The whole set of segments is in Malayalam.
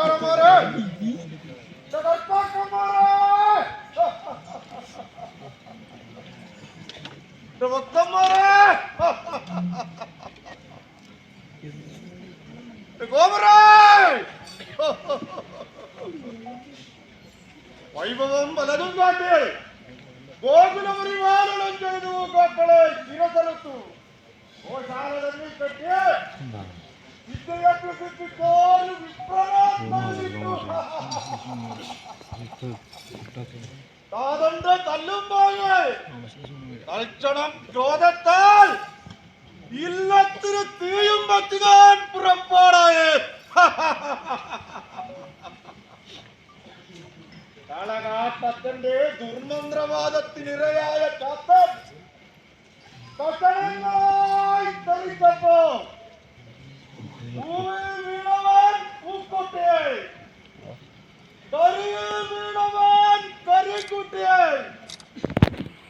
cara, Moré! Você vai pra cá, Moré! Levanta, Moré! Pegou, Moré! Vai, vamos, mas não vai ter! Gokula ಪರಿವಾರಣ ತಿಳಿದು ಮಕ್ಕಳ ಶಿರಸಲತ್ತು ಗೋ ಸಾಲದಲ್ಲಿ ಕಟ್ಟಿ ಸಿದ್ಧಗಟ್ಟು ಸಿಕ್ಕಿತ್ತು தாதொன்று தள்ளும்போது தலட்சணம் குரோதத்தால் இல்லத்திரு தீயும் பத்துதான் புறப்பாடாயே தலகாட்டத்தண்டு துர்மந்திரவாதத்தின் இரையாய காத்தம் கட்டணங்களாய் தரித்தப்போம்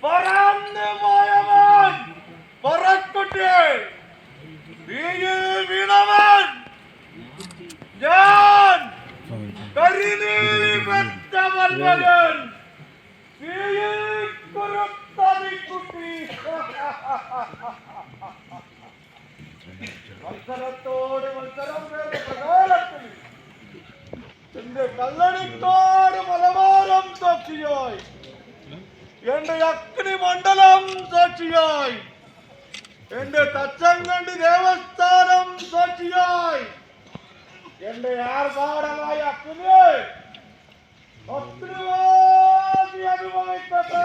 പറന്നു പോയവൻ. പറക്കുട്ടി വീണവൻ. ഞാൻ കരിനീലി പെറ്റ വല്ലവൻ തീയിൽ കുറുത്തതിക്കുട്ടി മത്സരത്തോട് മത്സരം പ്രകാരത്തിൽ. എന്റെ കല്ലടിത്തോട് മലബാരം സാക്ഷിയായി എന്റെ അഗ്നി മണ്ഡലം സാക്ഷിയായി. എന്റെ തച്ചങ്കണ്ടി ദേവസ്ഥാനം സാക്ഷിയായി. എന്റെ ആർഭാടമായ അഗ്നി അഗ്നിവാദി അനുഭവിക്കട്ടെ